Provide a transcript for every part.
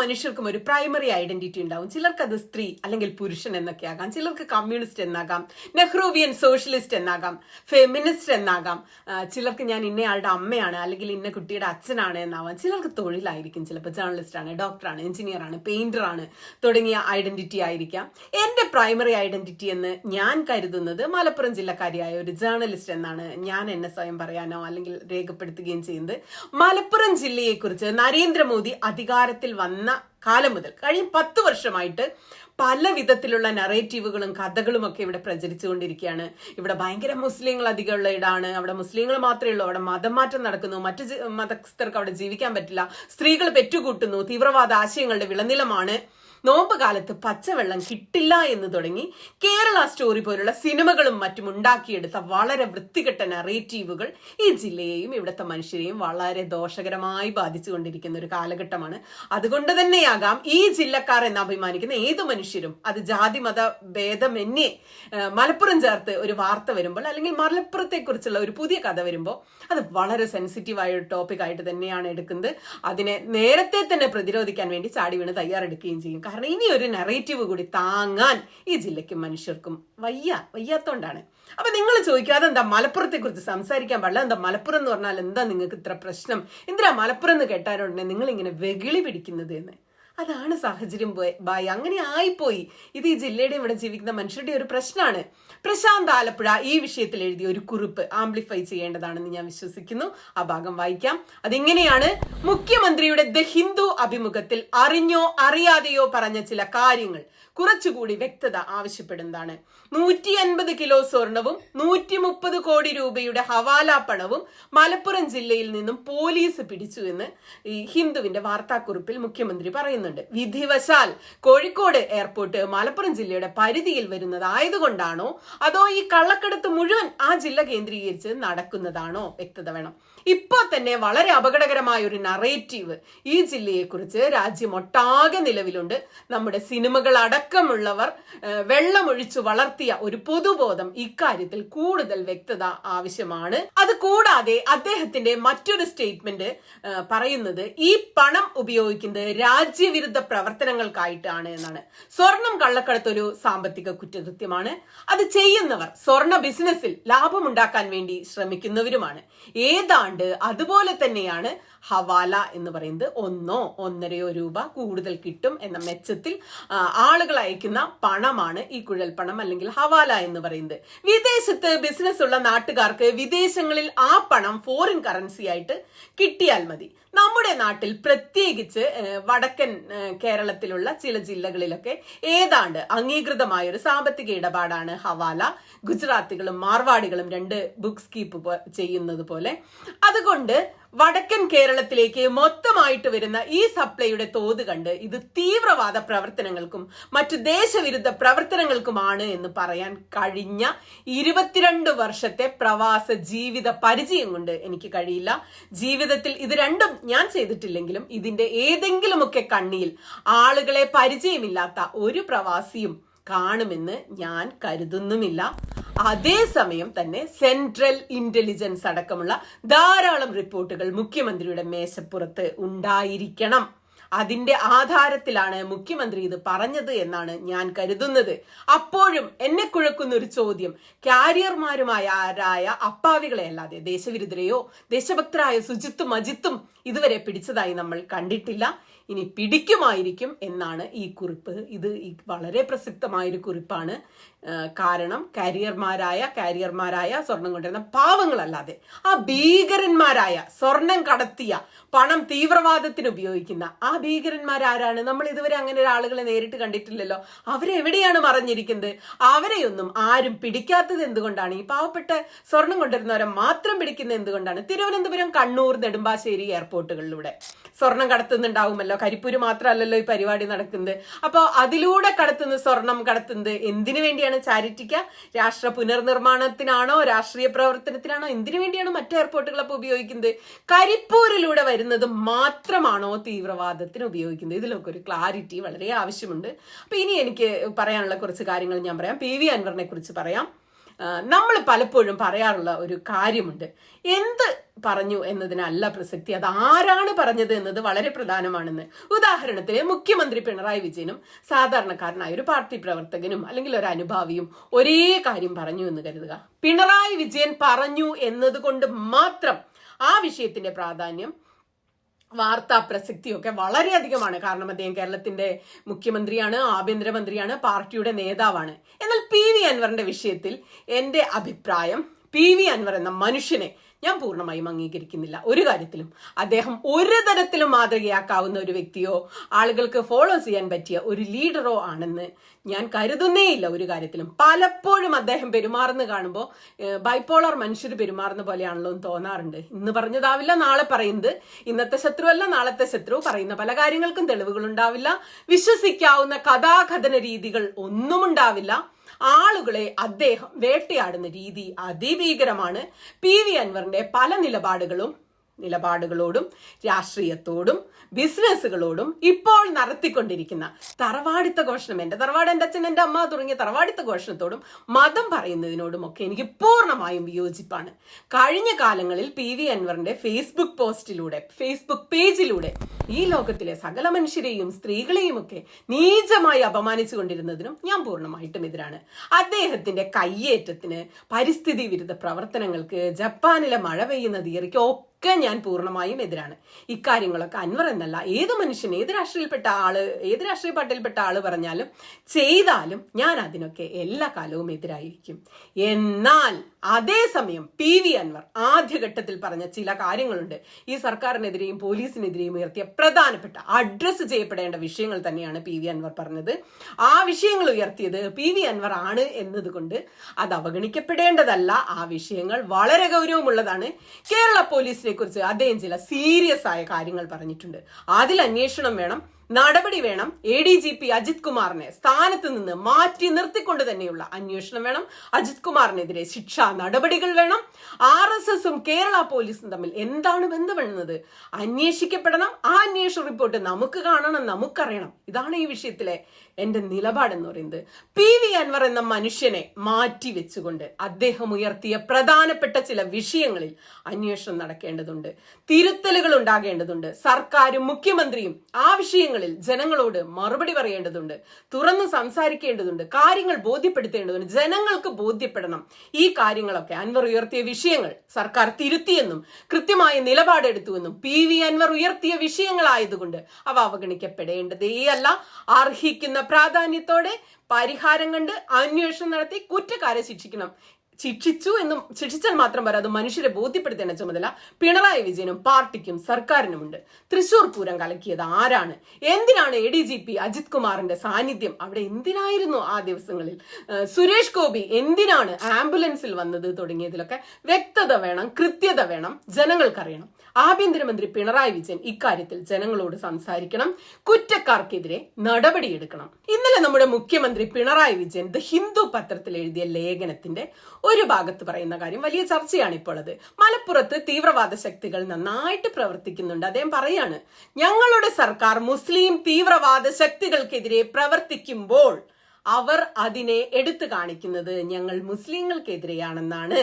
മനുഷ്യർക്കും ഒരു primary identity ഉണ്ടാവും. ചിലർക്ക് അത് സ്ത്രീ അല്ലെങ്കിൽ പുരുഷൻ എന്നൊക്കെ ആകാം. ചിലർക്ക് കമ്മ്യൂണിസ്റ്റ് എന്നാകാം. നെഹ്റൂവിയൻ സോഷ്യലിസ്റ്റ് എന്നാകാം. ഫെമിനിസ്റ്റ് എന്നാകാം. ചിലർക്ക് ഞാൻ ഇന്നയാളുടെ അമ്മയാണ് അല്ലെങ്കിൽ ഇന്ന കുട്ടിയുടെ അച്ഛനാണ് എന്നാവാം. ചിലർക്ക് തൊഴിലായിരിക്കും. ചിലപ്പോൾ ജേർണലിസ്റ്റ് ആണ് ഡോക്ടറാണ് എഞ്ചിനീയർ ആണ് പെയിന്റർ ആണ് തുടങ്ങിയ ഐഡന്റിറ്റി ആയിരിക്കാം. എന്റെ പ്രൈമറി ഐഡന്റിറ്റി എന്ന് ഞാൻ കരുതുന്നത് മലപ്പുറം ജില്ലക്കാരിയായ ഒരു ജേർണലിസ്റ്റ് എന്നാണ് ഞാൻ എന്നെ സ്വയം പറയാനോ അല്ലെങ്കിൽ രേഖപ്പെടുത്തുകയും ചെയ്യുന്നത്. മലപ്പുറം ജില്ലയെക്കുറിച്ച് നരേന്ദ്രമോദി അധികാരത്തിൽ വന്ന കാലം മുതൽ കഴിഞ്ഞ പത്ത് വർഷമായിട്ട് പല വിധത്തിലുള്ള നറേറ്റീവുകളും കഥകളും ഒക്കെ ഇവിടെ പ്രചരിച്ചുകൊണ്ടിരിക്കുകയാണ്. ഇവിടെ ഭയങ്കര മുസ്ലിങ്ങൾ അധികമുള്ള ഇടാണ്. അവിടെ മുസ്ലിങ്ങൾ മാത്രമേ ഉള്ളൂ. അവിടെ മതം മാറ്റം നടക്കുന്നു. മറ്റു മതസ്ഥർക്ക് അവിടെ ജീവിക്കാൻ പറ്റില്ല. സ്ത്രീകൾ പെറ്റുകൂട്ടുന്നു. തീവ്രവാദ ആശയങ്ങളുടെ വിളനിലമാണ്. നോമ്പ് കാലത്ത് പച്ചവെള്ളം കിട്ടില്ല എന്ന് തുടങ്ങി കേരള സ്റ്റോറി പോലുള്ള സിനിമകളും മറ്റും ഉണ്ടാക്കിയെടുത്ത വളരെ വൃത്തികെട്ട നറേറ്റീവുകൾ ഈ ജില്ലയെയും ഇവിടുത്തെ മനുഷ്യരെയും വളരെ ദോഷകരമായി ബാധിച്ചുകൊണ്ടിരിക്കുന്ന ഒരു കാലഘട്ടമാണ്. അതുകൊണ്ട് തന്നെയാകാം ഈ ജില്ലക്കാർ എന്ന് അഭിമാനിക്കുന്ന ഏത് മനുഷ്യരും അത് ജാതി മത ഭേദമന്യേ എന്നെ മലപ്പുറം ചേർത്ത് ഒരു വാർത്ത വരുമ്പോൾ അല്ലെങ്കിൽ മലപ്പുറത്തെ കുറിച്ചുള്ള ഒരു പുതിയ കഥ വരുമ്പോൾ അത് വളരെ സെൻസിറ്റീവായ ഒരു ടോപ്പിക് ആയിട്ട് തന്നെയാണ് എടുക്കുന്നത്. അതിനെ നേരത്തെ തന്നെ പ്രതിരോധിക്കാൻ വേണ്ടി ചാടി വീണ് തയ്യാറെടുക്കുകയും ചെയ്യും. കാരണം ഇനി ഒരു നെറേറ്റീവ് കൂടി താങ്ങാൻ ഈ ജില്ലയ്ക്ക് മനുഷ്യർക്കും വയ്യ വയ്യാത്തോണ്ടാണ്. അപ്പൊ നിങ്ങൾ ചോദിക്കുക അതെന്താ മലപ്പുറത്തെ കുറിച്ച് സംസാരിക്കാൻ പാടില്ല? എന്താ മലപ്പുറം എന്ന് പറഞ്ഞാൽ എന്താ നിങ്ങൾക്ക് ഇത്ര പ്രശ്നം? എന്തിനാ മലപ്പുറം എന്ന് കേട്ടാലുടനെ നിങ്ങൾ ഇങ്ങനെ വെകിളി പിടിക്കുന്നത് എന്ന്? അതാണ് സാഹചര്യം ബായ്. അങ്ങനെ ആയിപ്പോയി. ഇത് ഈ ജില്ലയുടെ ഇവിടെ ജീവിക്കുന്ന മനുഷ്യരുടെ ഒരു പ്രശ്നമാണ്. പ്രശാന്ത് ആലപ്പുഴ ഈ വിഷയത്തിൽ എഴുതിയ ഒരു കുറിപ്പ് ആംപ്ലിഫൈ ചെയ്യേണ്ടതാണെന്ന് ഞാൻ വിശ്വസിക്കുന്നു. ആ ഭാഗം വായിക്കാം. അതിങ്ങനെയാണ്? മുഖ്യമന്ത്രിയുടെ ദ ഹിന്ദു അഭിമുഖത്തിൽ അറിഞ്ഞോ അറിയാതെയോ പറഞ്ഞ ചില കാര്യങ്ങൾ കുറച്ചുകൂടി വ്യക്തത ആവശ്യപ്പെടുന്നതാണ്. നൂറ്റി അൻപത് കിലോ സ്വർണവും നൂറ്റി മുപ്പത് കോടി രൂപയുടെ ഹവാല പണവും മലപ്പുറം ജില്ലയിൽ നിന്നും പോലീസ് പിടിച്ചു എന്ന് ഈ ഹിന്ദുവിന്റെ വാർത്താക്കുറിപ്പിൽ മുഖ്യമന്ത്രി പറയുന്നുണ്ട്. വിധിവശാൽ കോഴിക്കോട് എയർപോർട്ട് മലപ്പുറം ജില്ലയുടെ പരിധിയിൽ വരുന്നതായതുകൊണ്ടാണോ അതോ ഈ കള്ളക്കടത്ത് മുഴുവൻ ആ ജില്ല കേന്ദ്രീകരിച്ച് നടക്കുന്നതാണോ വ്യക്തത വേണം. ഇപ്പൊ തന്നെ വളരെ അപകടകരമായ ഒരു നറേറ്റീവ് ഈ ജില്ലയെക്കുറിച്ച് രാജ്യമൊട്ടാകെ നിലവിലുണ്ട്. നമ്മുടെ സിനിമകൾ അടക്കമുള്ളവർ വെള്ളമൊഴിച്ചു വളർത്തിയ ഒരു പൊതുബോധം ഇക്കാര്യത്തിൽ കൂടുതൽ വ്യക്തത ആവശ്യമാണ്. അത് കൂടാതെ അദ്ദേഹത്തിന്റെ മറ്റൊരു സ്റ്റേറ്റ്മെന്റ് പറയുന്നത് ഈ പണം ഉപയോഗിക്കുന്നത് രാജ്യവിരുദ്ധ പ്രവർത്തനങ്ങൾക്കായിട്ടാണ് എന്നാണ്. സ്വർണം കള്ളക്കടത്ത് ഒരു സാമ്പത്തിക കുറ്റകൃത്യമാണ്. അത് ചെയ്യുന്നവർ സ്വർണ ബിസിനസ്സിൽ ലാഭമുണ്ടാക്കാൻ വേണ്ടി ശ്രമിക്കുന്നവരുമാണ്. ഏതാണ്ട് അതുപോലെ തന്നെയാണ് ഹവാല എന്ന് പറയുന്നത് ഒന്നോ ഒന്നരയോ രൂപ കൂടുതൽ കിട്ടും എന്ന മെച്ചത്തിൽ ആളുകൾ അയക്കുന്ന പണമാണ് ഈ കുഴൽപ്പണം അല്ലെങ്കിൽ ഹവാല എന്ന് പറയുന്നത്. വിദേശത്ത് ബിസിനസ് ഉള്ള നാട്ടുകാർക്ക് വിദേശങ്ങളിൽ ആ പണം ഫോറിൻ കറൻസി ആയിട്ട് കിട്ടിയാൽ മതി. നമ്മുടെ നാട്ടിൽ പ്രത്യേകിച്ച് വടക്കൻ കേരളത്തിലുള്ള ചില ജില്ലകളിലൊക്കെ ഏതാണ്ട് അംഗീകൃതമായ ഒരു സാമ്പത്തിക ഇടപാടാണ് ഹവാല. ഗുജറാത്തികളും മാർവാടികളും രണ്ട് ബുക്സ് കീപ്പ് ചെയ്യുന്നത് പോലെ. അതുകൊണ്ട് വടക്കൻ കേരളത്തിലേക്ക് മൊത്തമായിട്ട് വരുന്ന ഈ സപ്ലൈയുടെ തോത് കണ്ട് ഇത് തീവ്രവാദ പ്രവർത്തനങ്ങൾക്കും മറ്റു ദേശവിരുദ്ധ പ്രവർത്തനങ്ങൾക്കുമാണ് എന്ന് പറയാൻ കഴിഞ്ഞ ഇരുപത്തിരണ്ട് വർഷത്തെ പ്രവാസ ജീവിത പരിചയം കൊണ്ട് എനിക്ക് കഴിയില്ല. ജീവിതത്തിൽ ഇത് രണ്ടും ഞാൻ ചെയ്തിട്ടില്ലെങ്കിലും ഇതിന്റെ ഏതെങ്കിലുമൊക്കെ കണ്ണിയിൽ ആളുകളെ പരിചയമില്ലാത്ത ഒരു പ്രവാസിയും കാണുമെന്ന് ഞാൻ കരുതുന്നുമില്ല. അതേസമയം തന്നെ സെൻട്രൽ ഇന്റലിജൻസ് അടക്കമുള്ള ധാരാളം റിപ്പോർട്ടുകൾ മുഖ്യമന്ത്രിയുടെ മേശപ്പുറത്ത് ഉണ്ടായിരിക്കണം. അതിന്റെ ആധാരത്തിലാണ് മുഖ്യമന്ത്രി ഇത് പറഞ്ഞത് എന്നാണ് ഞാൻ കരുതുന്നത്. അപ്പോഴും എന്നെ കുഴക്കുന്ന ഒരു ചോദ്യം കാരിയർമാരുമായ ആരായ അപ്പാവികളെ അല്ലാതെ ദേശവിരുദ്ധരെയോ ദേശഭക്തരായ സുജിത്തും അജിത്തും ഇതുവരെ പിടിച്ചതായി നമ്മൾ കണ്ടിട്ടില്ല. ഇനി പിടിക്കുമായിരിക്കും എന്നാണ് ഈ കുറിപ്പ്. ഇത് വളരെ പ്രസക്തമായ ഒരു കുറിപ്പാണ്. കാരണം കാരിയർമാരായ കാരിയർമാരായ സ്വർണം കൊണ്ടുവരുന്ന പാവങ്ങളല്ലാതെ ആ ഭീകരന്മാരായ സ്വർണം കടത്തിയ പണം തീവ്രവാദത്തിന് ഉപയോഗിക്കുന്ന ആ ഭീകരന്മാരാരാണ്. നമ്മൾ ഇതുവരെ അങ്ങനെ ഒരാളുകളെ നേരിട്ട് കണ്ടിട്ടില്ലല്ലോ. അവരെവിടെയാണ് മറഞ്ഞിരിക്കുന്നത്? അവരെയൊന്നും ആരും പിടിക്കാത്തത് എന്തുകൊണ്ടാണ്? ഈ പാവപ്പെട്ട സ്വർണം കൊണ്ടുവരുന്നവരെ മാത്രം പിടിക്കുന്നത് എന്തുകൊണ്ടാണ്? തിരുവനന്തപുരം കണ്ണൂർ നെടുമ്പാശ്ശേരി എയർപോർട്ടുകളിലൂടെ. സ്വർണം കടത്തുന്നുണ്ടാവുമല്ലോ. കരിപ്പൂര് മാത്രമല്ലല്ലോ ഈ പരിപാടി നടക്കുന്നത്. അപ്പോൾ അതിലൂടെ കടത്തുന്ന സ്വർണം കടത്തുന്നത് എന്തിനു വേണ്ടിയാണ് ചാരിറ്റിക്ക. രാഷ്ട്ര പുനർനിർമ്മാണത്തിനാണോ രാഷ്ട്രീയ പ്രവർത്തനത്തിനാണോ എന്തിനു വേണ്ടിയാണ് മറ്റു എയർപോർട്ടുകൾ ഉപയോഗിക്കുന്നത്? കരിപ്പൂരിലൂടെ വരുന്നത് മാത്രമാണോ തീവ്രവാദത്തിന് ഉപയോഗിക്കുന്നത്? ഇതിലൊക്കെ ഒരു ക്ലാരിറ്റി വളരെ ആവശ്യമുണ്ട്. അപ്പൊ ഇനി എനിക്ക് പറയാനുള്ള കുറച്ച് കാര്യങ്ങൾ ഞാൻ പറയാം. പി വി അൻവറിനെ കുറിച്ച് പറയാം. നമ്മൾ പലപ്പോഴും പറയാറുള്ള ഒരു കാര്യമുണ്ട്. എന്ത് പറഞ്ഞു എന്നതിനല്ല പ്രസക്തി. അത് ആരാണ് പറഞ്ഞത് എന്നത് വളരെ പ്രധാനമാണെന്ന്. ഉദാഹരണത്തിന് മുഖ്യമന്ത്രി പിണറായി വിജയനും സാധാരണക്കാരനായ ഒരു പാർട്ടി പ്രവർത്തകനും അല്ലെങ്കിൽ ഒരു അനുഭാവിയും ഒരേ കാര്യം പറഞ്ഞു എന്ന് കരുതുക. പിണറായി വിജയൻ പറഞ്ഞു എന്നതുകൊണ്ട് മാത്രം ആ വിഷയത്തിന്റെ പ്രാധാന്യം വാർത്താ പ്രസക്തിയൊക്കെ വളരെയധികമാണ്. കാരണം അദ്ദേഹം കേരളത്തിന്റെ മുഖ്യമന്ത്രിയാണ് ആഭ്യന്തരമന്ത്രിയാണ് പാർട്ടിയുടെ നേതാവാണ്. എന്നാൽ പി വി അൻവറിന്റെ വിഷയത്തിൽ എന്റെ അഭിപ്രായം പി വി അൻവർ എന്ന മനുഷ്യനെ ഞാൻ പൂർണമായും അംഗീകരിക്കുന്നില്ല. ഒരു കാര്യത്തിലും അദ്ദേഹം ഒരു തരത്തിലും മാതൃകയാക്കാവുന്ന ഒരു വ്യക്തിയോ ആളുകൾക്ക് ഫോളോ ചെയ്യാൻ പറ്റിയ ഒരു ലീഡറോ ആണെന്ന് ഞാൻ കരുതുന്നേയില്ല ഒരു കാര്യത്തിലും. പലപ്പോഴും അദ്ദേഹം പെരുമാറുന്ന കാണുമ്പോൾ ബൈപ്പോളർ മനുഷ്യർ പെരുമാറുന്ന പോലെയാണല്ലോ എന്ന് തോന്നാറുണ്ട്. ഇന്ന് പറഞ്ഞതാവില്ല നാളെ പറയുന്നത്. ഇന്നത്തെ ശത്രുവല്ല നാളത്തെ ശത്രു പറയുന്ന പല കാര്യങ്ങൾക്കും തെളിവുകൾ ഉണ്ടാവില്ല. വിശ്വസിക്കാവുന്ന കഥാകഥന രീതികൾ ഒന്നും ഉണ്ടാവില്ല. ആളുകളെ അദ്ദേഹം വേട്ടയാടുന്ന രീതി അതിഭീകരമാണ്. പി വി അൻവറിന്റെ പല നിലപാടുകളും നിലപാടുകളോടും രാഷ്ട്രീയത്തോടും ബിസിനസ്സുകളോടും ഇപ്പോൾ നടത്തിക്കൊണ്ടിരിക്കുന്ന തറവാടിത്ത ഘോഷണം എന്റെ തറവാട് എന്റെ അച്ഛൻ എന്റെ അമ്മ തുടങ്ങിയ തറവാടിത്ത ഘോഷണത്തോടും മതം പറയുന്നതിനോടും ഒക്കെ എനിക്ക് പൂർണമായും വിയോജിപ്പാണ്. കഴിഞ്ഞ കാലങ്ങളിൽ പി വി അൻവറിന്റെ ഫേസ്ബുക്ക് പോസ്റ്റിലൂടെ ഫേസ്ബുക്ക് പേജിലൂടെ ഈ ലോകത്തിലെ സകല മനുഷ്യരെയും സ്ത്രീകളെയും ഒക്കെ നീചമായി അപമാനിച്ചു കൊണ്ടിരുന്നതിനും ഞാൻ പൂർണമായിട്ടും എതിരാണ്. അദ്ദേഹത്തിന്റെ കയ്യേറ്റത്തിന് പരിസ്ഥിതി വിരുദ്ധ പ്രവർത്തനങ്ങൾക്ക് ജപ്പാനിലെ മഴ പെയ്യുന്ന തീയറിക്ക് ഒക്കെ ഞാൻ പൂർണമായും എതിരാണ്. ഇക്കാര്യങ്ങളൊക്കെ അൻവർ എന്നല്ല ഏത് മനുഷ്യൻ ഏത് രാഷ്ട്രീയപ്പെട്ട ആൾ ഏത് രാഷ്ട്രീയ പാർട്ടിയിൽപ്പെട്ട ആൾ പറഞ്ഞാലും ചെയ്താലും ഞാൻ അതിനൊക്കെ എല്ലാ കാലവും എതിരായിരിക്കും. എന്നാൽ അതേസമയം പി വി അൻവർ ആദ്യഘട്ടത്തിൽ പറഞ്ഞ ചില കാര്യങ്ങളുണ്ട്. ഈ സർക്കാരിനെതിരെയും പോലീസിനെതിരെയും ഉയർത്തിയ പ്രധാനപ്പെട്ട അഡ്രസ്സ് ചെയ്യപ്പെടേണ്ട വിഷയങ്ങൾ തന്നെയാണ് പി വി അൻവർ പറഞ്ഞത്. ആ വിഷയങ്ങൾ ഉയർത്തിയത് പി വി അൻവർ ആണ് എന്നതുകൊണ്ട് അത് അവഗണിക്കപ്പെടേണ്ടതല്ല. ആ വിഷയങ്ങൾ വളരെ ഗൗരവമുള്ളതാണ്. കേരള പോലീസിനെ കുറിച്ച് അദ്ദേഹം ചില സീരിയസ് ആയ കാര്യങ്ങൾ പറഞ്ഞിട്ടുണ്ട്. അതിൽ അന്വേഷണം വേണം. നടപടി വേണം. A D G P Ajith കുമാറിനെ സ്ഥാനത്ത് നിന്ന് മാറ്റി നിർത്തിക്കൊണ്ട് തന്നെയുള്ള അന്വേഷണം വേണം. അജിത് കുമാറിനെതിരെ ശിക്ഷാ നടപടികൾ വേണം. ആർ എസ് എസും കേരള പോലീസും തമ്മിൽ എന്താണ് ബന്ധപ്പെടുന്നത് അന്വേഷിക്കപ്പെടണം. ആ അന്വേഷണ റിപ്പോർട്ട് നമുക്ക് കാണണം നമുക്കറിയണം. ഇതാണ് ഈ വിഷയത്തിലെ എന്റെ നിലപാടെന്ന് പറയുന്നത്. പി വി അൻവർ എന്ന മനുഷ്യനെ മാറ്റി വെച്ചുകൊണ്ട് അദ്ദേഹം ഉയർത്തിയ പ്രധാനപ്പെട്ട ചില വിഷയങ്ങളിൽ അന്വേഷണം നടക്കേണ്ടതുണ്ട്. തിരുത്തലുകൾ ഉണ്ടാകേണ്ടതുണ്ട്. സർക്കാരും മുഖ്യമന്ത്രിയും ആ വിഷയങ്ങളിൽ ജനങ്ങളോട് മറുപടി പറയേണ്ടതുണ്ട്. തുറന്ന് സംസാരിക്കേണ്ടതുണ്ട്. കാര്യങ്ങൾ ബോധ്യപ്പെടുത്തേണ്ടതുണ്ട്. ജനങ്ങൾക്ക് ബോധ്യപ്പെടണം. ഈ കാര്യങ്ങളൊക്കെ അൻവർ ഉയർത്തിയ വിഷയങ്ങൾ സർക്കാർ തിരുത്തിയെന്നും കൃത്യമായ നിലപാടെടുത്തുവെന്നും പി വി അൻവർ ഉയർത്തിയ വിഷയങ്ങളായതുകൊണ്ട് അവ അവഗണിക്കപ്പെടേണ്ടതേയല്ല. അർഹിക്കുന്ന പ്രാധാന്യത്തോടെ പരിഹാരം കണ്ട് അന്വേഷണം നടത്തി കുറ്റക്കാരെ ശിക്ഷിക്കണം. ശിക്ഷിച്ചു എന്നും ശിക്ഷിച്ചാൽ മാത്രം പോരാ അത് മനുഷ്യരെ ബോധ്യപ്പെടുത്തേണ്ട ചുമതല പിണറായി വിജയനും പാർട്ടിക്കും സർക്കാരിനുമുണ്ട്. തൃശൂർ പൂരം കലക്കിയത് ആരാണ്? എന്തിനാണ് A D G P Ajith കുമാറിന്റെ സാന്നിധ്യം? അവിടെ എന്തിനായിരുന്നു ആ ദിവസങ്ങളിൽ? സുരേഷ് ഗോപി എന്തിനാണ് ആംബുലൻസിൽ വന്നത് തുടങ്ങിയതിലൊക്കെ വ്യക്തത വേണം കൃത്യത വേണം ജനങ്ങൾക്കറിയണം. ആഭ്യന്തരമന്ത്രി പിണറായി വിജയൻ ഇക്കാര്യത്തിൽ ജനങ്ങളോട് സംസാരിക്കണം കുറ്റക്കാർക്കെതിരെ നടപടിയെടുക്കണം. ഇന്നലെ നമ്മുടെ മുഖ്യമന്ത്രി പിണറായി വിജയൻ ദ ഹിന്ദു പത്രത്തിൽ എഴുതിയ ലേഖനത്തിന്റെ ഒരു ഭാഗത്ത് പറയുന്ന കാര്യം വലിയ ചർച്ചയാണ് ഇപ്പോൾ അത് മലപ്പുറത്ത് തീവ്രവാദ ശക്തികൾ നന്നായിട്ട് പ്രവർത്തിക്കുന്നുണ്ട്. അദ്ദേഹം പറയാണ് ഞങ്ങളുടെ സർക്കാർ മുസ്ലിം തീവ്രവാദ ശക്തികൾക്കെതിരെ പ്രവർത്തിക്കുമ്പോൾ അവർ അതിനെ എടുത്തു കാണിക്കുന്നത് ഞങ്ങൾ മുസ്ലിങ്ങൾക്കെതിരെയാണെന്നാണ്.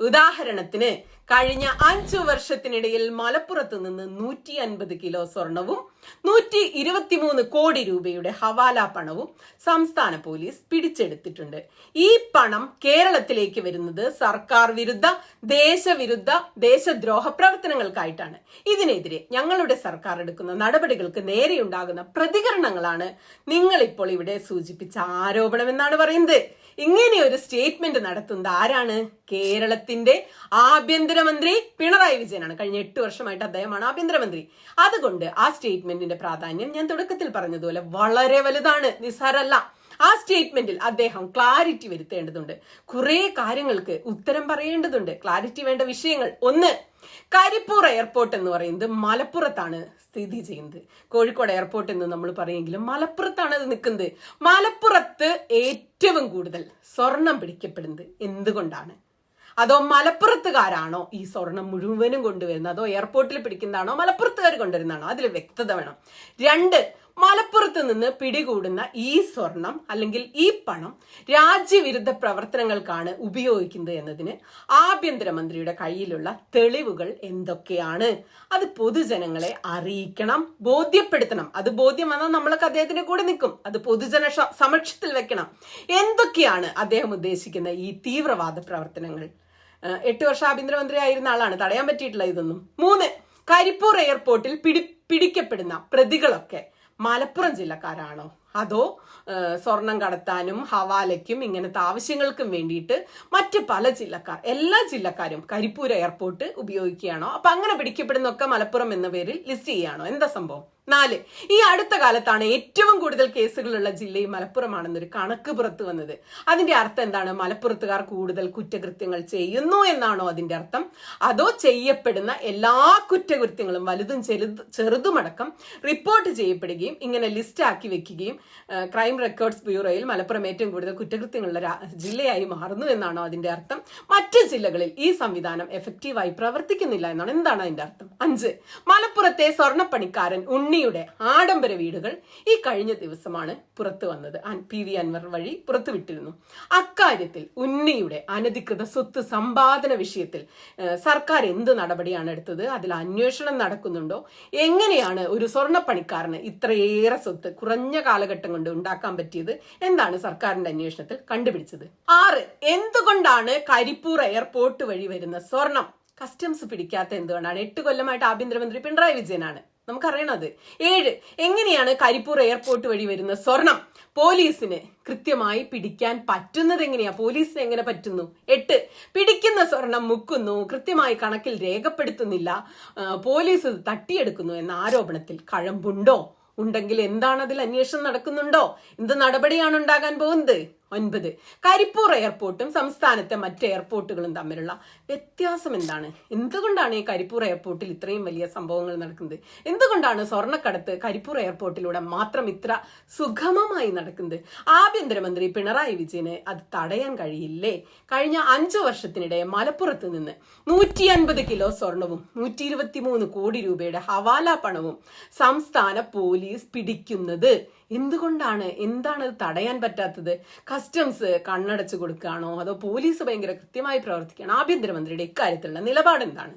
ഉദാഹരണത്തിന് കഴിഞ്ഞ അഞ്ചു വർഷത്തിനിടയിൽ മലപ്പുറത്ത് നിന്ന് നൂറ്റി അൻപത് കിലോ സ്വർണവും നൂറ്റി ഇരുപത്തിമൂന്ന് കോടി രൂപയുടെ ഹവാല പണവും സംസ്ഥാന പോലീസ് പിടിച്ചെടുത്തിട്ടുണ്ട്. ഈ പണം കേരളത്തിലേക്ക് വരുന്നത് സർക്കാർ വിരുദ്ധ ദേശവിരുദ്ധ ദേശദ്രോഹ പ്രവർത്തനങ്ങൾക്കായിട്ടാണ്. ഇതിനെതിരെ ഞങ്ങളുടെ സർക്കാർ എടുക്കുന്ന നടപടികൾക്ക് നേരെയുണ്ടാകുന്ന പ്രതികരണങ്ങളാണ് നിങ്ങൾ ഇപ്പോൾ ഇവിടെ സൂചിപ്പിച്ച ആരോപണം എന്നാണ് പറയുന്നത്. ഇങ്ങനെ ഒരു സ്റ്റേറ്റ്മെന്റ് നടത്തുന്നത് ആരാണ്? കേരളത്തിന്റെ ആഭ്യന്തരമന്ത്രി പിണറായി വിജയനാണ്. കഴിഞ്ഞ എട്ട് വർഷമായിട്ട് അദ്ദേഹമാണ് ആഭ്യന്തരമന്ത്രി. അതുകൊണ്ട് ആ സ്റ്റേറ്റ്മെന്റിന്റെ പ്രാധാന്യം ഞാൻ തുടക്കത്തിൽ പറഞ്ഞതുപോലെ വളരെ വലുതാണ് നിസ്സാരല്ല ആ സ്റ്റേറ്റ്മെന്റിൽ അദ്ദേഹം ക്ലാരിറ്റി വരുത്തേണ്ടതുണ്ട്. കുറെ കാര്യങ്ങൾക്ക് ഉത്തരം പറയേണ്ടതുണ്ട്. ക്ലാരിറ്റി വേണ്ട വിഷയങ്ങൾ. ഒന്ന് കരിപ്പൂർ എയർപോർട്ട് എന്ന് പറയുന്നത് മലപ്പുറത്താണ് സ്ഥിതി ചെയ്യുന്നത്. കോഴിക്കോട് എയർപോർട്ട് എന്ന് നമ്മൾ പറയുമെങ്കിലും മലപ്പുറത്താണ് അത് നിൽക്കുന്നത്. മലപ്പുറത്ത് ഏറ്റവും കൂടുതൽ സ്വർണം പിടിക്കപ്പെടുന്നത് എന്തുകൊണ്ടാണ്? അതോ മലപ്പുറത്തുകാരാണോ ഈ സ്വർണം മുഴുവനും കൊണ്ടുവരുന്നത്? അതോ എയർപോർട്ടിൽ പിടിക്കുന്നതാണോ? മലപ്പുറത്തുകാർ കൊണ്ടുവരുന്നതാണോ? അതിൽ വ്യക്തത വേണം. രണ്ട് മലപ്പുറത്ത് നിന്ന് പിടികൂടുന്ന ഈ സ്വർണം അല്ലെങ്കിൽ ഈ പണം രാജ്യവിരുദ്ധ പ്രവർത്തനങ്ങൾക്കാണ് ഉപയോഗിക്കുന്നത് എന്നതിന് ആഭ്യന്തരമന്ത്രിയുടെ കയ്യിലുള്ള തെളിവുകൾ എന്തൊക്കെയാണ്? അത് പൊതുജനങ്ങളെ അറിയിക്കണം ബോധ്യപ്പെടുത്തണം. അത് ബോധ്യം വന്നാൽ നമ്മളൊക്കെ അദ്ദേഹത്തിന്റെ കൂടെ നിൽക്കും. അത് പൊതുജന സമക്ഷത്തിൽ വെക്കണം. എന്തൊക്കെയാണ് അദ്ദേഹം ഉദ്ദേശിക്കുന്ന ഈ തീവ്രവാദ പ്രവർത്തനങ്ങൾ? എട്ട് വർഷം ആഭ്യന്തരമന്ത്രി ആയിരുന്ന ആളാണ്. തടയാൻ പറ്റിയിട്ടില്ല ഇതൊന്നും. മൂന്ന് കരിപ്പൂർ എയർപോർട്ടിൽ പിടി പിടിക്കപ്പെടുന്ന പ്രതികളൊക്കെ മലപ്പുറം ജില്ലക്കാരാണോ? അതോ സ്വർണം കടത്താനും ഹവാലയ്ക്കും ഇങ്ങനത്തെ ആവശ്യങ്ങൾക്കും വേണ്ടിയിട്ട് മറ്റ് പല ജില്ലക്കാർ എല്ലാ ജില്ലക്കാരും കരിപ്പൂർ എയർപോർട്ട് ഉപയോഗിക്കുകയാണോ? അപ്പൊ അങ്ങനെ പിടിക്കപ്പെടുന്നൊക്കെ മലപ്പുറം എന്ന പേരിൽ ലിസ്റ്റ് ചെയ്യുകയാണോ എന്താ സംഭവം? നാല് ഈ അടുത്ത കാലത്താണ് ഏറ്റവും കൂടുതൽ കേസുകളുള്ള ജില്ലയും മലപ്പുറമാണെന്നൊരു കണക്ക് പുറത്തു വന്നത്. അതിന്റെ അർത്ഥം എന്താണ്? മലപ്പുറത്തുകാർ കൂടുതൽ കുറ്റകൃത്യങ്ങൾ ചെയ്യുന്നു എന്നാണോ അതിന്റെ അർത്ഥം? അതോ ചെയ്യപ്പെടുന്ന എല്ലാ കുറ്റകൃത്യങ്ങളും വലുതും ചെറുത് ചെറുതുമടക്കം റിപ്പോർട്ട് ചെയ്യപ്പെടുകയും ഇങ്ങനെ ലിസ്റ്റ് ആക്കി വെക്കുകയും ക്രൈം റെക്കോർഡ്സ് ബ്യൂറോയിൽ മലപ്പുറം ഏറ്റവും കൂടുതൽ കുറ്റകൃത്യങ്ങളുള്ള ജില്ലയായി മാറുന്നു എന്നാണോ അതിന്റെ അർത്ഥം? മറ്റ് ജില്ലകളിൽ ഈ സംവിധാനം എഫക്റ്റീവായി പ്രവർത്തിക്കുന്നില്ല എന്നാണ് എന്താണ് അതിന്റെ അർത്ഥം? അഞ്ച് മലപ്പുറത്തെ സ്വർണപ്പണിക്കാരൻ ഉണ്ണിയുടെ ആഡംബര വീടുകൾ ഈ കഴിഞ്ഞ ദിവസമാണ് പുറത്തു വന്നത്. പി വി അൻവർ വഴി പുറത്തുവിട്ടിരുന്നു അക്കാര്യത്തിൽ ഉണ്ണിയുടെ അനധികൃത സ്വത്ത് സമ്പാദന വിഷയത്തിൽ സർക്കാർ എന്ത് നടപടിയാണ് എടുത്തത്? അതിൽ അന്വേഷണം നടക്കുന്നുണ്ടോ? എങ്ങനെയാണ് ഒരു സ്വർണപ്പണിക്കാരന് ഇത്രയേറെ സ്വത്ത് കുറഞ്ഞ കാലഘട്ടം കൊണ്ട് ഉണ്ടാക്കാൻ പറ്റിയത്? എന്താണ് സർക്കാരിന്റെ അന്വേഷണത്തിൽ കണ്ടുപിടിച്ചത്? ആറ് എന്തുകൊണ്ടാണ് കരിപ്പൂർ എയർപോർട്ട് വഴി വരുന്ന സ്വർണം? കസ്റ്റംസ് പിടിക്കാത്ത എന്തുകൊണ്ടാണ്? എട്ട് കൊല്ലമായിട്ട് ആഭ്യന്തരമന്ത്രി പിണറായി വിജയനാണ്. നമുക്കറിയണത്. ഏഴ് എങ്ങനെയാണ് കരിപ്പൂർ എയർപോർട്ട് വഴി വരുന്ന സ്വർണം? പോലീസിന് കൃത്യമായി പിടിക്കാൻ പറ്റുന്നത് എങ്ങനെയാ? പോലീസിന് എങ്ങനെ പറ്റുന്നു? എട്ട് പിടിക്കുന്ന സ്വർണം മുക്കുന്നു കൃത്യമായി കണക്കിൽ രേഖപ്പെടുത്തുന്നില്ല. പോലീസ് തട്ടിയെടുക്കുന്നു എന്ന ആരോപണത്തിൽ കഴമ്പുണ്ടോ? ഉണ്ടെങ്കിൽ എന്താണ് അതിൽ അന്വേഷണം നടക്കുന്നുണ്ടോ? എന്ത് നടപടിയാണ് ഉണ്ടാകാൻ പോകുന്നത്? ഒൻപത്. കരിപ്പൂർ എയർപോർട്ടും സംസ്ഥാനത്തെ മറ്റ് എയർപോർട്ടുകളും തമ്മിലുള്ള വ്യത്യാസം എന്താണ്? എന്തുകൊണ്ടാണ് ഈ കരിപ്പൂർ എയർപോർട്ടിൽ ഇത്രയും വലിയ സംഭവങ്ങൾ നടക്കുന്നത്? എന്തുകൊണ്ടാണ് സ്വർണക്കടത്ത് കരിപ്പൂർ എയർപോർട്ടിലൂടെ മാത്രം ഇത്ര സുഗമമായി നടക്കുന്നത്? ആഭ്യന്തരമന്ത്രി പിണറായി വിജയന് അത് തടയാൻ കഴിയില്ലേ? കഴിഞ്ഞ അഞ്ചു വർഷത്തിനിടെ മലപ്പുറത്ത് നിന്ന് നൂറ്റി അൻപത് കിലോ സ്വർണവും നൂറ്റി ഇരുപത്തി മൂന്ന് കോടി രൂപയുടെ ഹവാല പണവും സംസ്ഥാന പോലീസ് പിടിക്കുന്നത് എന്തുകൊണ്ടാണ്? എന്താണ് തടയാൻ പറ്റാത്തത്? കസ്റ്റംസ് കണ്ണടച്ചു കൊടുക്കുകയാണോ? അതോ പോലീസ് ഭയങ്കര കൃത്യമായി പ്രവർത്തിക്കുകയാണോ? ആഭ്യന്തരമന്ത്രിയുടെ ഇക്കാര്യത്തിലുള്ള നിലപാട് എന്താണ്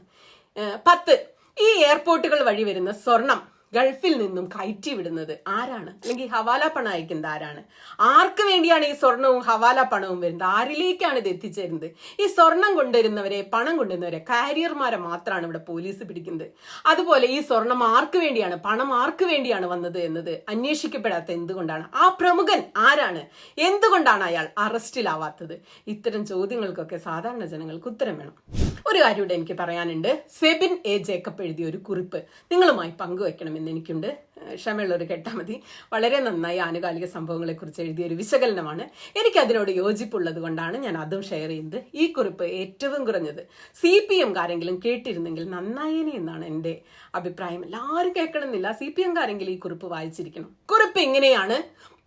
പത്ത്. ഈ എയർപോർട്ടുകൾ വഴി വരുന്ന സ്വർണം. ഗൾഫിൽ നിന്നും കയറ്റി വിടുന്നത് ആരാണ്? അല്ലെങ്കിൽ ഹവാല പണം അയക്കുന്നത് ആരാണ്? ആർക്ക് വേണ്ടിയാണ് ഈ സ്വർണവും ഹവാല പണവും വരുന്നത്? ആരിലേക്കാണ് ഇത് എത്തിച്ചേരുന്നത്? ഈ സ്വർണം കൊണ്ടുവരുന്നവരെ പണം കൊണ്ടുവരുന്നവരെ കാരിയർമാരെ മാത്രമാണ് ഇവിടെ പോലീസ് പിടിക്കുന്നത്. അതുപോലെ ഈ സ്വർണം ആർക്ക് വേണ്ടിയാണ് പണം ആർക്ക് വേണ്ടിയാണ് വന്നത് എന്നത് അന്വേഷിക്കപ്പെടാത്ത എന്തുകൊണ്ടാണ്? ആ പ്രമുഖൻ ആരാണ്? എന്തുകൊണ്ടാണ് അയാൾ അറസ്റ്റിലാവാത്തത്? ഇത്തരം ചോദ്യങ്ങൾക്കൊക്കെ സാധാരണ ജനങ്ങൾക്ക് ഉത്തരം വേണം. ഒരു കാര്യം ഇവിടെ എനിക്ക് പറയാനുണ്ട്. സെബിൻ എ ജേക്കബ് എഴുതിയ ഒരു കുറിപ്പ് നിങ്ങളുമായി പങ്കുവെക്കണമെന്ന് എനിക്കുണ്ട്. ക്ഷമയുള്ളവർ ക്ഷമയുള്ള കേട്ടാൽ മതി. വളരെ നന്നായി ആനുകാലിക സംഭവങ്ങളെക്കുറിച്ച് എഴുതിയ ഒരു വിശകലനമാണ് എനിക്ക് അതിനോട് യോജിപ്പുള്ളത് കൊണ്ടാണ് ഞാൻ അതും ഷെയർ ചെയ്യുന്നത്. ഈ കുറിപ്പ് ഏറ്റവും കുറഞ്ഞത് സി പി എംകാരെങ്കിലും കേട്ടിരുന്നെങ്കിൽ നന്നായേനെ എന്നാണ് എന്റെ അഭിപ്രായം. എല്ലാവരും കേൾക്കണമെന്നില്ല. സി പി എംകാരെങ്കിലും ഈ കുറിപ്പ് വായിച്ചിരിക്കണം. കുറിപ്പ് ഇങ്ങനെയാണ്.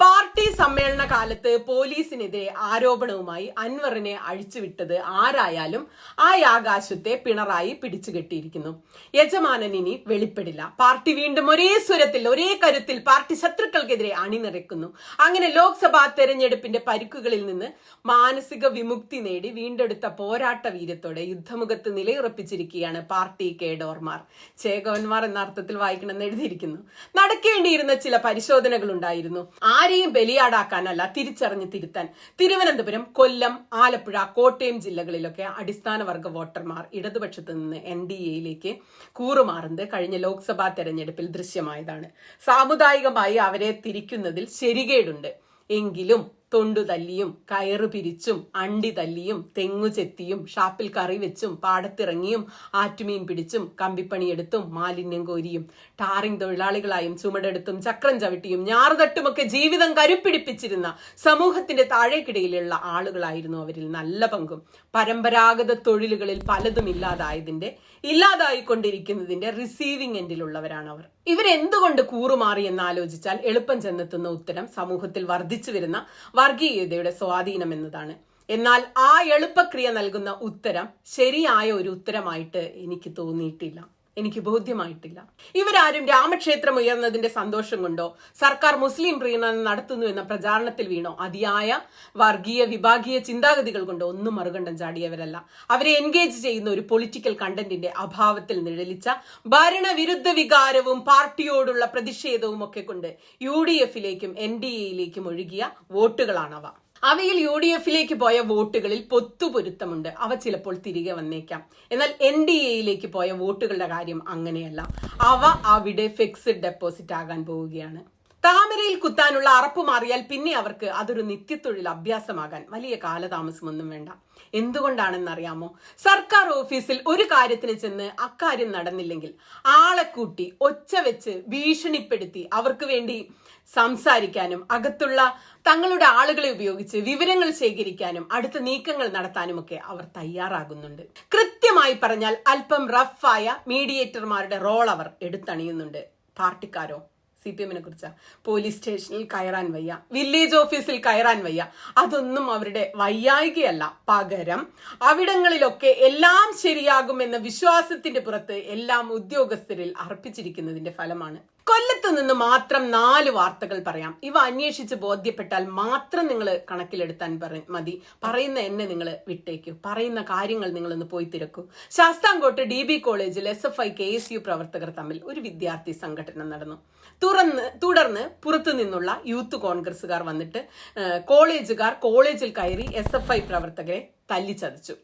പാർട്ടി സമ്മേളന കാലത്ത് പോലീസിനെതിരെ ആരോപണവുമായി അൻവറിനെ അഴിച്ചുവിട്ടത് ആരായാലും ആ ആകാശത്തെ പിണറായി പിടിച്ചുകെട്ടിയിരിക്കുന്നു. യജമാനൻ ഇനി വെളിപ്പെടില്ല. പാർട്ടി വീണ്ടും ഒരേ സ്വരത്തിൽ ഒരേ കരുത്തിൽ പാർട്ടി ശത്രുക്കൾക്കെതിരെ അണിനിരക്കുന്നു. അങ്ങനെ ലോക്സഭാ തെരഞ്ഞെടുപ്പിന്റെ പരിക്കുകളിൽ നിന്ന് മാനസിക വിമുക്തി നേടി വീണ്ടെടുത്ത പോരാട്ട വീര്യത്തോടെ യുദ്ധമുഖത്ത് നിലയുറപ്പിച്ചിരിക്കുകയാണ് പാർട്ടി കേഡോർമാർ. ചേകവന്മാർ എന്ന അർത്ഥത്തിൽ വായിക്കണമെന്ന് എഴുതിയിരിക്കുന്നു. നടക്കേണ്ടിയിരുന്ന ചില പരിശോധനകൾ ഉണ്ടായിരുന്നു ആരെയും ബലിയാടാക്കാനല്ല തിരിച്ചറിഞ്ഞ് തിരുത്താൻ. തിരുവനന്തപുരം കൊല്ലം ആലപ്പുഴ കോട്ടയം ജില്ലകളിലൊക്കെ അടിസ്ഥാന വർഗ വോട്ടർമാർ ഇടതുപക്ഷത്ത് നിന്ന് എൻ ഡി എയിലേക്ക് കൂറുമാറുന്നത് കഴിഞ്ഞ ലോക്സഭാ തെരഞ്ഞെടുപ്പിൽ ദൃശ്യമായതാണ്. സാമുദായികമായി അവരെ തിരിക്കുന്നതിൽ ശരികേടുണ്ട്. എങ്കിലും തൊണ്ടു തല്ലിയും കയറ് പിരിച്ചും അണ്ടി തല്ലിയും തെങ്ങു ചെത്തിയും ഷാപ്പിൽ കറി വെച്ചും പാടത്തിറങ്ങിയും ആറ്റുമീൻ പിടിച്ചും കമ്പിപ്പണിയെടുത്തും മാലിന്യം കോരിയും ടാറിംഗ് തൊഴിലാളികളായും ചുമടെടുത്തും ചക്രം ചവിട്ടിയും ഞാറുതട്ടുമൊക്കെ ജീവിതം കരുപ്പിടിപ്പിച്ചിരുന്ന സമൂഹത്തിന്റെ താഴേക്കിടയിലുള്ള ആളുകളായിരുന്നു അവരിൽ നല്ല പങ്കും. പരമ്പരാഗത തൊഴിലുകളിൽ പലതും ഇല്ലാതായതിന്റെ ഇല്ലാതായിക്കൊണ്ടിരിക്കുന്നതിന്റെ റിസീവിംഗ് എൻഡിലുള്ളവരാണ് അവർ. ഇവരെന്തുകൊണ്ട് കൂറുമാറി എന്ന് ആലോചിച്ചാൽ എളുപ്പം ചെന്നെത്തുന്ന ഉത്തരം സമൂഹത്തിൽ വർദ്ധിച്ചു വരുന്ന വർഗീയതയുടെ സ്വാധീനം എന്നതാണ്. എന്നാൽ ആ എളുപ്പക്രിയ നൽകുന്ന ഉത്തരം ശരിയായ ഒരു ഉത്തരമായിട്ട് എനിക്ക് തോന്നിയിട്ടില്ല. എനിക്ക് ബോധ്യമായിട്ടില്ല. ഇവരാരും രാമക്ഷേത്രം ഉയർന്നതിന്റെ സന്തോഷം കൊണ്ടോ സർക്കാർ മുസ്ലിം പ്രീണനം നടത്തുന്നു എന്ന പ്രചാരണത്തിൽ വീണോ അതിയായ വർഗീയ വിഭാഗീയ ചിന്താഗതികൾ കൊണ്ടോ ഒന്നും മറുകണ്ഠം ചാടിയവരല്ല. അവരെ എൻഗേജ് ചെയ്യുന്ന ഒരു പൊളിറ്റിക്കൽ കണ്ടന്റിന്റെ അഭാവത്തിൽ നിഴലിച്ച ഭരണവിരുദ്ധ വികാരവും പാർട്ടിയോടുള്ള പ്രതിഷേധവും ഒക്കെ കൊണ്ട് യു ഡി എഫിലേക്കും എൻ ഡി എയിലേക്കും ഒഴുകിയ വോട്ടുകളാണവ. അവയിൽ യു ഡി എഫിലേക്ക് പോയ വോട്ടുകളിൽ പൊത്തുപൊരുത്തമുണ്ട്. അവ ചിലപ്പോൾ തിരികെ വന്നേക്കാം. എന്നാൽ എൻ ഡി എയിലേക്ക് പോയ വോട്ടുകളുടെ കാര്യം അങ്ങനെയല്ല. അവ അവിടെ ഫിക്സഡ് ഡെപ്പോസിറ്റ് ആകാൻ പോവുകയാണ്. താമരയിൽ കുത്താനുള്ള അറപ്പ് മാറിയാൽ പിന്നെ അവർക്ക് അതൊരു നിത്യത്തൊഴിൽ അഭ്യാസമാകാൻ വലിയ കാലതാമസമൊന്നും വേണ്ട. എന്തുകൊണ്ടാണെന്നറിയാമോ? സർക്കാർ ഓഫീസിൽ ഒരു കാര്യത്തിന് ചെന്ന് അക്കാര്യം നടന്നില്ലെങ്കിൽ ആളെ കൂട്ടി ഒച്ച വെച്ച് ഭീഷണിപ്പെടുത്തി അവർക്ക് വേണ്ടി സംസാരിക്കാനും അകത്തുള്ള തങ്ങളുടെ ആളുകളെ ഉപയോഗിച്ച് വിവരങ്ങൾ ശേഖരിക്കാനും അടുത്ത നീക്കങ്ങൾ നടത്താനും ഒക്കെ അവർ തയ്യാറാകുന്നുണ്ട്. കൃത്യമായി പറഞ്ഞാൽ അല്പം റഫായ മീഡിയേറ്റർമാരുടെ റോൾ അവർ എടുത്തണിയുന്നുണ്ട്. പാർട്ടിക്കാരോ? സി പി എമ്മിനെ കുറിച്ച് പോലീസ് സ്റ്റേഷനിൽ കയറാൻ വയ്യ വില്ലേജ് ഓഫീസിൽ കയറാൻ വയ്യ അതൊന്നും അവരുടെ വയ്യായികയല്ല. പകരം അവിടങ്ങളിലൊക്കെ എല്ലാം ശരിയാകുമെന്ന വിശ്വാസത്തിന്റെ പുറത്ത് എല്ലാം ഉദ്യോഗസ്ഥരിൽ അർപ്പിച്ചിരിക്കുന്നതിന്റെ ഫലമാണ് കൊല്ലത്ത് നിന്ന് മാത്രം നാല് വാർത്തകൾ പറയാം. ഇവ അന്വേഷിച്ച് ബോധ്യപ്പെട്ടാൽ മാത്രം നിങ്ങൾ കണക്കിലെടുത്താൻ മതി. പറയുന്ന എന്നെ നിങ്ങൾ വിട്ടേക്കൂ. പറയുന്ന കാര്യങ്ങൾ നിങ്ങളൊന്ന് പോയി തിരക്കൂ. ശാസ്താംകോട്ട് ഡി ബി കോളേജിൽ S F I K S U പ്രവർത്തകർ തമ്മിൽ ഒരു വിദ്യാർത്ഥി സംഘടന നടന്നു. തുറന്ന് തുടർന്ന് പുറത്തു നിന്നുള്ള യൂത്ത് കോൺഗ്രസുകാർ വന്നിട്ട് കോളേജുകാർ കോളേജിൽ കയറി എസ് എഫ് ഐ പ്രവർത്തകരെ തല്ലിച്ചതച്ചു.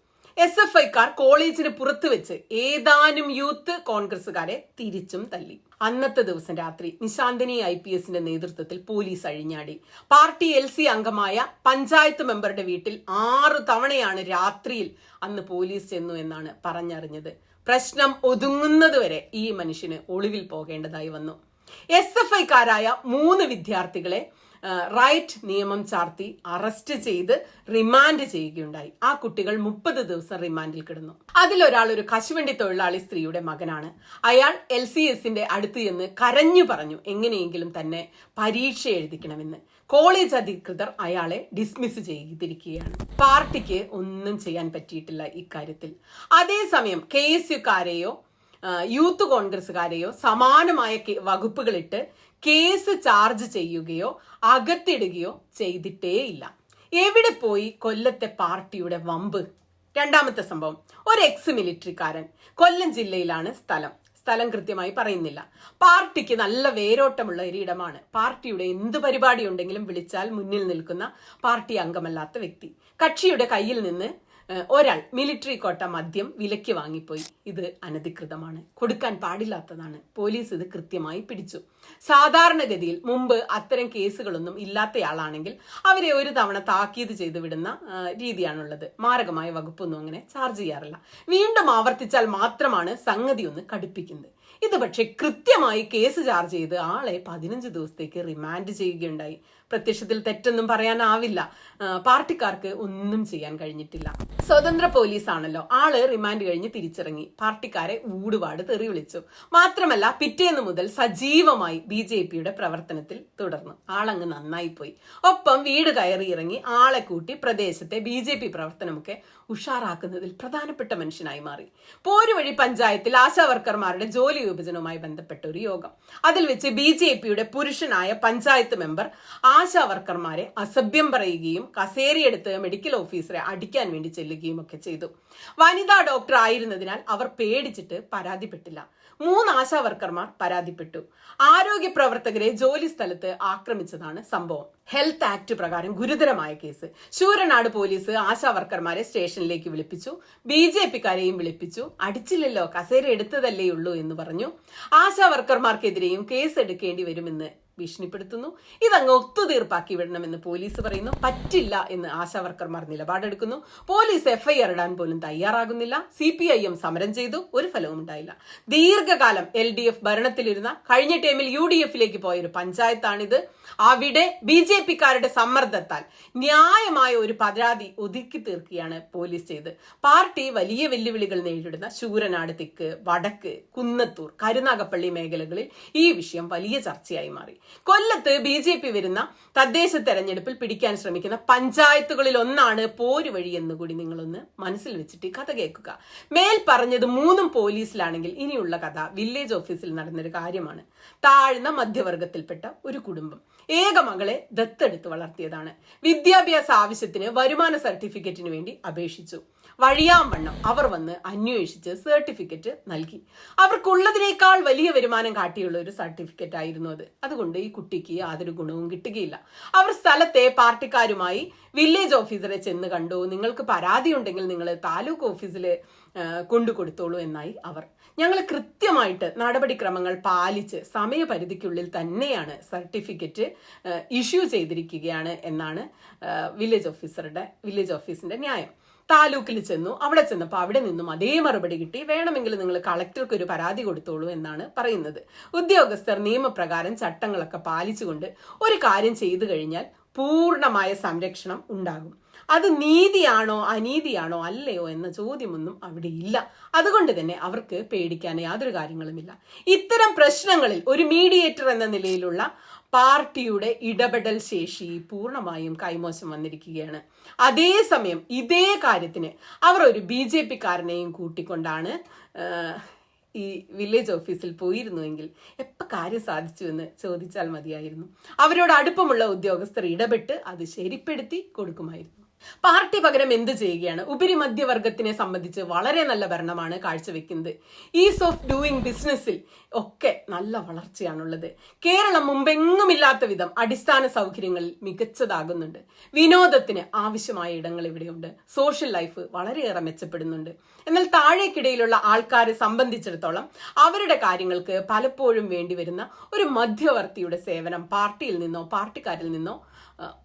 എസ് എഫ് ഐക്കാർ കോളേജിന് പുറത്തു വെച്ച് ഏതാനും യൂത്ത് കോൺഗ്രസുകാരെ തിരിച്ചും തല്ലി. അന്നത്തെ ദിവസം രാത്രി നിശാന്തിനി ഐ പി എസിന്റെ നേതൃത്വത്തിൽ പോലീസ് അഴിഞ്ഞാടി. പാർട്ടി എൽ സി അംഗമായ പഞ്ചായത്ത് മെമ്പറുടെ വീട്ടിൽ ആറു തവണയാണ് രാത്രിയിൽ അന്ന് പോലീസ് ചെന്നു എന്നാണ് പറഞ്ഞറിഞ്ഞത്. പ്രശ്നം ഒതുങ്ങുന്നതുവരെ ഈ മനുഷ്യന് ഒളിവിൽ പോകേണ്ടതായി വന്നു. എസ് എഫ് ഐക്കാരായ മൂന്ന് വിദ്യാർത്ഥികളെ റൈറ്റ് നിയമം ചാർത്തി അറസ്റ്റ് ചെയ്ത് റിമാൻഡ് ചെയ്യുകയുണ്ടായി. ആ കുട്ടികൾ മുപ്പത് ദിവസം റിമാൻഡിൽ കിടന്നു. അതിലൊരാൾ ഒരു കശുവണ്ടി തൊഴിലാളി സ്ത്രീയുടെ മകനാണ്. അയാൾ എൽ സി എസിന്റെ അടുത്ത് ചെന്ന് കരഞ്ഞു പറഞ്ഞു എങ്ങനെയെങ്കിലും തന്നെ പരീക്ഷ എഴുതിക്കണമെന്ന്. കോളേജ് അധികൃതർ അയാളെ ഡിസ്മിസ് ചെയ്തിരിക്കുകയാണ്. പാർട്ടിക്ക് ഒന്നും ചെയ്യാൻ പറ്റിയിട്ടില്ല ഇക്കാര്യത്തിൽ. അതേസമയം കെ എസ് യുക്കാരെയോ യൂത്ത് കോൺഗ്രസ്സുകാരെയോ സമാനമായ വകുപ്പുകളിട്ട് കേസ് ചാർജ് ചെയ്യുകയോ അകത്തിടുകയോ ചെയ്തിട്ടേയില്ല. എവിടെ പോയി കൊല്ലത്തെ പാർട്ടിയുടെ വമ്പ്? രണ്ടാമത്തെ സംഭവം ഒരു എക്സ് മിലിറ്ററിക്കാരൻ കൊല്ലം ജില്ലയിലാണ് സ്ഥലം. സ്ഥലം കൃത്യമായി പറയുന്നില്ല. പാർട്ടിക്ക് നല്ല വേരോട്ടമുള്ള ഒരിടമാണ്. പാർട്ടിയുടെ എന്ത് പരിപാടി ഉണ്ടെങ്കിലും വിളിച്ചാൽ മുന്നിൽ നിൽക്കുന്ന പാർട്ടി അംഗമല്ലാത്ത വ്യക്തി. കക്ഷിയുടെ കയ്യിൽ നിന്ന് ഒരാൾ മിലിറ്ററി കോട്ട മദ്യം വിലയ്ക്ക് വാങ്ങിപ്പോയി. ഇത് അനധികൃതമാണ്. കൊടുക്കാൻ പാടില്ലാത്തതാണ്. പോലീസ് ഇത് കൃത്യമായി പിടിച്ചു. സാധാരണഗതിയിൽ മുമ്പ് അത്തരം കേസുകളൊന്നും ഇല്ലാത്തയാളാണെങ്കിൽ അവരെ ഒരു തവണ താക്കീത് ചെയ്തു വിടുന്ന രീതിയാണുള്ളത്. മാരകമായ വകുപ്പൊന്നും അങ്ങനെ ചാർജ് ചെയ്യാറില്ല. വീണ്ടും ആവർത്തിച്ചാൽ മാത്രമാണ് സംഗതി ഒന്ന് കടുപ്പിക്കുന്നത്. ഇത് പക്ഷേ കൃത്യമായി കേസ് ചാർജ് ചെയ്ത് ആളെ പതിനഞ്ച് ദിവസത്തേക്ക് റിമാൻഡ് ചെയ്യുകയുണ്ടായി. പ്രത്യക്ഷത്തിൽ തെറ്റൊന്നും പറയാനാവില്ല. പാർട്ടിക്കാർക്ക് ഒന്നും ചെയ്യാൻ കഴിഞ്ഞിട്ടില്ല. സ്വതന്ത്ര പോലീസ് ആണല്ലോ ആൾ റിമാൻഡ് കഴിഞ്ഞ് തിരിച്ചിറങ്ങി. പാർട്ടിക്കാരെ ഊടുപാട് തെറി വിളിച്ചു. മാത്രമല്ല പിറ്റേന്ന് മുതൽ സജീവമായി ബി ജെ പിയുടെ പ്രവർത്തനത്തിൽ തുടർന്നു. ആളങ്ങ് നന്നായി പോയി ഒപ്പം വീട് കയറി ഇറങ്ങി ആളെ കൂട്ടി പ്രദേശത്തെ ബി ജെ പി പ്രവർത്തനമൊക്കെ ഉഷാറാക്കുന്നതിൽ പ്രധാനപ്പെട്ട മനുഷ്യനായി മാറി. പോരുവഴി പഞ്ചായത്തിൽ ആശാവർക്കർമാരുടെ ജോലി വിഭജനവുമായി ബന്ധപ്പെട്ട ഒരു യോഗം. അതിൽ വെച്ച് ബി ജെ പിയുടെ പുരുഷനായ പഞ്ചായത്ത് മെമ്പർ ആശാ വർക്കർമാരെ അസഭ്യം പറയുകയും കസേരയെടുത്ത് മെഡിക്കൽ ഓഫീസറെ അടിക്കാൻ വേണ്ടി ചെല്ലുകയും ഒക്കെ ചെയ്തു. വനിതാ ഡോക്ടർ ആയിരുന്നതിനാൽ അവർ പേടിച്ചിട്ട് പരാതിപ്പെട്ടില്ല. മൂന്ന് ആശാ വർക്കർമാർ പരാതിപ്പെട്ടു. ആരോഗ്യ പ്രവർത്തകരെ ജോലി സ്ഥലത്ത് ആക്രമിച്ചതാണ് സംഭവം. ഹെൽത്ത് ആക്ട് പ്രകാരം ഗുരുതരമായ കേസ്. ശൂരനാട് പോലീസ് ആശാ വർക്കർമാരെ സ്റ്റേഷനിലേക്ക് വിളിപ്പിച്ചു. ബി ജെ പിക്കാരെയും വിളിപ്പിച്ചു. അടിച്ചില്ലല്ലോ കസേര എടുത്തതല്ലേ ഉള്ളൂ എന്ന് പറഞ്ഞു. ആശാ വർക്കർമാർക്കെതിരെയും കേസ് എടുക്കേണ്ടി വരുമെന്ന് ഭീഷണിപ്പെടുത്തുന്നു. ഇതങ്ങ് ഒത്തുതീർപ്പാക്കി വിടണമെന്ന് പോലീസ് പറയുന്നു. പറ്റില്ല എന്ന് ആശാ വർക്കർമാർ നിലപാടെടുക്കുന്നു. പോലീസ് എഫ്ഐആർ ഇടാൻ പോലും തയ്യാറാകുന്നില്ല. സി പി ഐ എം സമരം ചെയ്തു. ഒരു ഫലവും ഉണ്ടായില്ല. ദീർഘകാലം എൽ ഡി എഫ് ഭരണത്തിലിരുന്ന കഴിഞ്ഞ ടൈമിൽ യു ഡി എഫിലേക്ക് പോയ ഒരു പഞ്ചായത്താണിത്. അവിടെ ബി ജെ പിക്കാരുടെ സമ്മർദ്ദത്താൽ ന്യായമായ ഒരു പരാതി ഒതുക്കി തീർക്കുകയാണ് പോലീസ് ചെയ്ത്. പാർട്ടി വലിയ വെല്ലുവിളികൾ നേരിടുന്ന ശൂരനാട് തിക്ക് വടക്ക് കുന്നത്തൂർ കരുനാഗപ്പള്ളി മേഖലകളിൽ ഈ വിഷയം വലിയ ചർച്ചയായി മാറി. കൊല്ലത്ത് ബി ജെ പി വരുന്ന തദ്ദേശ തെരഞ്ഞെടുപ്പിൽ പിടിക്കാൻ ശ്രമിക്കുന്ന പഞ്ചായത്തുകളിൽ ഒന്നാണ് പോരുവഴി എന്ന് കൂടി നിങ്ങളൊന്ന് മനസ്സിൽ വെച്ചിട്ട് കഥ കേൾക്കുക. മേൽ പറഞ്ഞത് മൂന്നും പോലീസിലാണെങ്കിൽ ഇനിയുള്ള കഥ വില്ലേജ് ഓഫീസിൽ നടന്നൊരു കാര്യമാണ്. താഴ്ന്ന മധ്യവർഗത്തിൽപ്പെട്ട ഒരു കുടുംബം. ഏക മകളെ ദത്തെടുത്ത് വളർത്തിയതാണ്. വിദ്യാഭ്യാസ ആവശ്യത്തിന് വരുമാന സർട്ടിഫിക്കറ്റിന് വേണ്ടി അപേക്ഷിച്ചു. വഴിയാവണ്ണം അവർ വന്ന് അന്വേഷിച്ച് സർട്ടിഫിക്കറ്റ് നൽകി. അവർക്കുള്ളതിനേക്കാൾ വലിയ വരുമാനം കാട്ടിയുള്ള ഒരു സർട്ടിഫിക്കറ്റ് ആയിരുന്നു അത്. അതുകൊണ്ട് ഈ കുട്ടിക്ക് യാതൊരു ഗുണവും കിട്ടുകയില്ല. അവർ സ്ഥലത്തെ പാർട്ടിക്കാരുമായി വില്ലേജ് ഓഫീസറെ ചെന്ന് കണ്ടു. നിങ്ങൾക്ക് പരാതി ഉണ്ടെങ്കിൽ നിങ്ങൾ താലൂക്ക് ഓഫീസിൽ കൊണ്ടു കൊടുത്തോളൂ എന്നായി അവർ. ഞങ്ങൾ കൃത്യമായിട്ട് നടപടിക്രമങ്ങൾ പാലിച്ച് സമയപരിധിക്കുള്ളിൽ തന്നെയാണ് സർട്ടിഫിക്കറ്റ് ഇഷ്യൂ ചെയ്തിരിക്കുകയാണ് എന്നാണ് വില്ലേജ് ഓഫീസറുടെ വില്ലേജ് ഓഫീസിന്റെ ന്യായം. താലൂക്കിൽ ചെന്നു അവിടെ ചെന്നപ്പോൾ അവിടെ നിന്നും അതേ മറുപടി കിട്ടി വേണമെങ്കിൽ നിങ്ങൾ കളക്ടർക്ക് ഒരു പരാതി കൊടുത്തോളൂ എന്നാണ് പറയുന്നത്. ഉദ്യോഗസ്ഥർ നിയമപ്രകാരം ചട്ടങ്ങളൊക്കെ പാലിച്ചുകൊണ്ട് ഒരു കാര്യം ചെയ്തു കഴിഞ്ഞാൽ പൂർണമായ സംരക്ഷണം ഉണ്ടാകും. അത് നീതിയാണോ അനീതിയാണോ അല്ലയോ എന്ന ചോദ്യമൊന്നും അവിടെ ഇല്ല. അതുകൊണ്ട് തന്നെ അവർക്ക് പേടിക്കാൻ യാതൊരു കാര്യങ്ങളുമില്ല. ഇത്തരം പ്രശ്നങ്ങളിൽ ഒരു മീഡിയേറ്റർ എന്ന നിലയിലുള്ള പാർട്ടിയുടെ ഇടപെടൽ ശേഷി പൂർണമായും കൈമോശം വന്നിരിക്കുകയാണ്. അതേസമയം ഇതേ കാര്യത്തിന് അവർ ഒരു ബി ജെ പിക്കാരനെയും കൂട്ടിക്കൊണ്ടാണ് ഈ വില്ലേജ് ഓഫീസിൽ പോയിരുന്നുവെങ്കിൽ എപ്പോൾ കാര്യം സാധിച്ചു എന്ന് ചോദിച്ചാൽ മതിയായിരുന്നു. അവരോട് അടുപ്പമുള്ള ഉദ്യോഗസ്ഥർ ഇടപെട്ട് അത് ശരിപ്പെടുത്തി കൊടുക്കുമായിരുന്നു. പാർട്ടി പകരം എന്ത് ചെയ്യുകയാണ്? ഉപരി മധ്യവർഗത്തിനെ സംബന്ധിച്ച് വളരെ നല്ല ഭരണമാണ് കാഴ്ചവെക്കുന്നത്. ഈസ് ഓഫ് ഡൂയിങ് ബിസിനസ്സിൽ ഒക്കെ നല്ല വളർച്ചയാണുള്ളത്. കേരളം മുമ്പെങ്ങുമില്ലാത്ത വിധം അടിസ്ഥാന സൗകര്യങ്ങളിൽ മികച്ചതാകുന്നുണ്ട്. വിനോദത്തിന് ആവശ്യമായ ഇടങ്ങൾ ഇവിടെയുണ്ട്. സോഷ്യൽ ലൈഫ് വളരെയേറെ മെച്ചപ്പെടുന്നുണ്ട്. എന്നാൽ താഴേക്കിടയിലുള്ള ആൾക്കാരെ സംബന്ധിച്ചിടത്തോളം അവരുടെ കാര്യങ്ങൾക്ക് പലപ്പോഴും വേണ്ടിവരുന്ന ഒരു മധ്യവർത്തിയുടെ സേവനം പാർട്ടിയിൽ നിന്നോ പാർട്ടിക്കാരിൽ നിന്നോ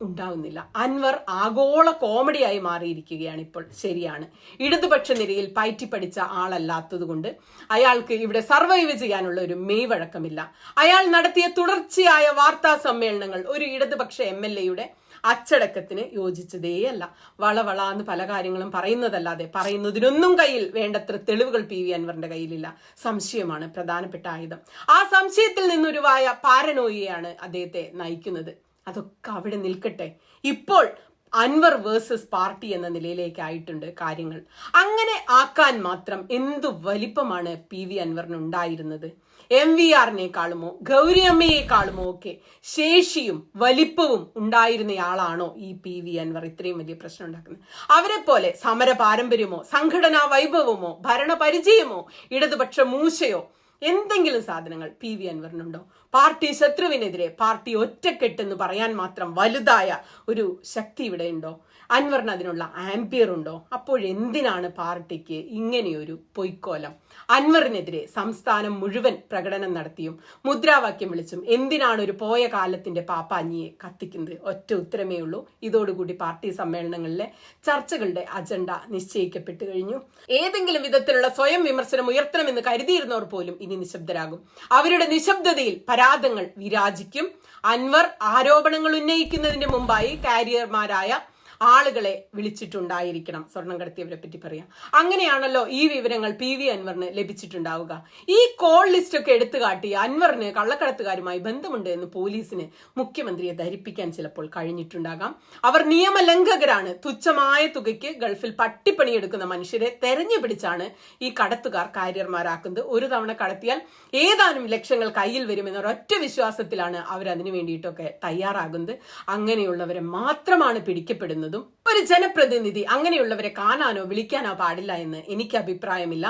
ഉണ്ടാവുന്നില്ല. അൻവർ ആഗോള കോമഡിയായി മാറിയിരിക്കുകയാണ് ഇപ്പോൾ. ശരിയാണ്. ഇടതുപക്ഷ നിരയിൽ പയറ്റി പഠിച്ച ആളല്ലാത്തതുകൊണ്ട് അയാൾക്ക് ഇവിടെ സർവൈവ് ചെയ്യാനുള്ള ഒരു മെയ് വഴക്കമില്ല. അയാൾ നടത്തിയ തുടർച്ചയായ വാർത്താ സമ്മേളനങ്ങൾ ഒരു ഇടതുപക്ഷ എം എൽ എയുടെ അച്ചടക്കത്തിന് യോജിച്ചതേയല്ല. വളവള എന്ന് പല കാര്യങ്ങളും പറയുന്നതല്ലാതെ പറയുന്നതിനൊന്നും കയ്യിൽ വേണ്ടത്ര തെളിവുകൾ പി വി അൻവറിന്റെ കയ്യിലില്ല. സംശയമാണ് പ്രധാനപ്പെട്ട ആയുധം. ആ സംശയത്തിൽ നിന്നൊരുവായ പാരനോയിയാണ് അദ്ദേഹത്തെ നയിക്കുന്നത്. അതൊക്കെ അവിടെ നിൽക്കട്ടെ. ഇപ്പോൾ അൻവർ വേഴ്സസ് പാർട്ടി എന്ന നിലയിലേക്കായിട്ടുണ്ട് കാര്യങ്ങൾ. അങ്ങനെ ആക്കാൻ മാത്രം എന്തു വലിപ്പമാണ് പി വി അൻവറിന് ഉണ്ടായിരുന്നത് എം വി ആറിനേക്കാളുമോ ഗൗരിയമ്മയെക്കാളുമോ ഒക്കെ ശേഷിയും വലിപ്പവും ഉണ്ടായിരുന്നയാളാണോ ഈ പി വി അൻവർ? ഇത്രയും വലിയ പ്രശ്നം ഉണ്ടാക്കുന്നത്. അവരെ പോലെ സമര പാരമ്പര്യമോ സംഘടനാ വൈഭവമോ ഭരണപരിചയമോ ഇടതുപക്ഷ മൂശയോ എന്തെങ്കിലും സാധനങ്ങൾ പി വി അൻവറിനുണ്ടോ? പാർട്ടി ശത്രുവിനെതിരെ പാർട്ടി ഒറ്റക്കെട്ടെന്ന് പറയാൻ മാത്രം വലുതായ ഒരു ശക്തി ഇവിടെ ഉണ്ടോ? അൻവറിന് അതിനുള്ള ആംപിയർ ഉണ്ടോ? അപ്പോഴെന്തിനാണ് പാർട്ടിക്ക് ഇങ്ങനെയൊരു പൊയ്ക്കോലം? അൻവറിനെതിരെ സംസ്ഥാനം മുഴുവൻ പ്രകടനം നടത്തിയും മുദ്രാവാക്യം വിളിച്ചും എന്തിനാണ് ഒരു പോയ കാലത്തിന്റെ പാപ്പാഞ്ഞിയെ കത്തിക്കുന്നത്? ഒറ്റ ഉത്തരമേ ഉള്ളൂ. ഇതോടുകൂടി പാർട്ടി സമ്മേളനങ്ങളിലെ ചർച്ചകളുടെ അജണ്ട നിശ്ചയിക്കപ്പെട്ടു കഴിഞ്ഞു. ഏതെങ്കിലും വിധത്തിലുള്ള സ്വയം വിമർശനം ഉയർത്തണമെന്ന് കരുതിയിരുന്നവർ പോലും ഇനി നിശബ്ദരാകും. അവരുടെ നിശബ്ദതയിൽ പരാതങ്ങൾ വിരാജിക്കും. അൻവർ ആരോപണങ്ങൾ ഉന്നയിക്കുന്നതിന് മുമ്പായി കാരിയർമാരായ ആളുകളെ വിളിച്ചിട്ടുണ്ടായിരിക്കണം. സ്വർണം കടത്തിയവരെ പറ്റി പറയാം. അങ്ങനെയാണല്ലോ ഈ വിവരങ്ങൾ പി വി അൻവറിന് ലഭിച്ചിട്ടുണ്ടാവുക. ഈ കോൾ ലിസ്റ്റ് ഒക്കെ എടുത്തു കാട്ടി അൻവറിന് കള്ളക്കടത്തുകാരുമായി ബന്ധമുണ്ട് എന്ന് പോലീസിന് മുഖ്യമന്ത്രിയെ ധരിപ്പിക്കാൻ ചിലപ്പോൾ കഴിഞ്ഞിട്ടുണ്ടാകാം. അവർ നിയമലംഘകരാണ്. തുച്ഛമായ തുകയ്ക്ക് ഗൾഫിൽ പട്ടിപ്പണിയെടുക്കുന്ന മനുഷ്യരെ തെരഞ്ഞു പിടിച്ചാണ് ഈ കടത്തുകാർ കാര്യർമാരാക്കുന്നത് ഒരു തവണ കടത്തിയാൽ ഏതാനും ലക്ഷങ്ങൾ കയ്യിൽ വരുമെന്ന ഒരൊറ്റ വിശ്വാസത്തിലാണ് അവർ അതിനു വേണ്ടിയിട്ടൊക്കെ തയ്യാറാകുന്നത്. അങ്ങനെയുള്ളവരെ മാത്രമാണ് പിടിക്കപ്പെടുന്നത്. ചെയ്യുന്നതും ഒരു ജനപ്രതിനിധി അങ്ങനെയുള്ളവരെ കാണാനോ വിളിക്കാനോ പാടില്ല എന്ന് എനിക്ക് അഭിപ്രായമില്ല.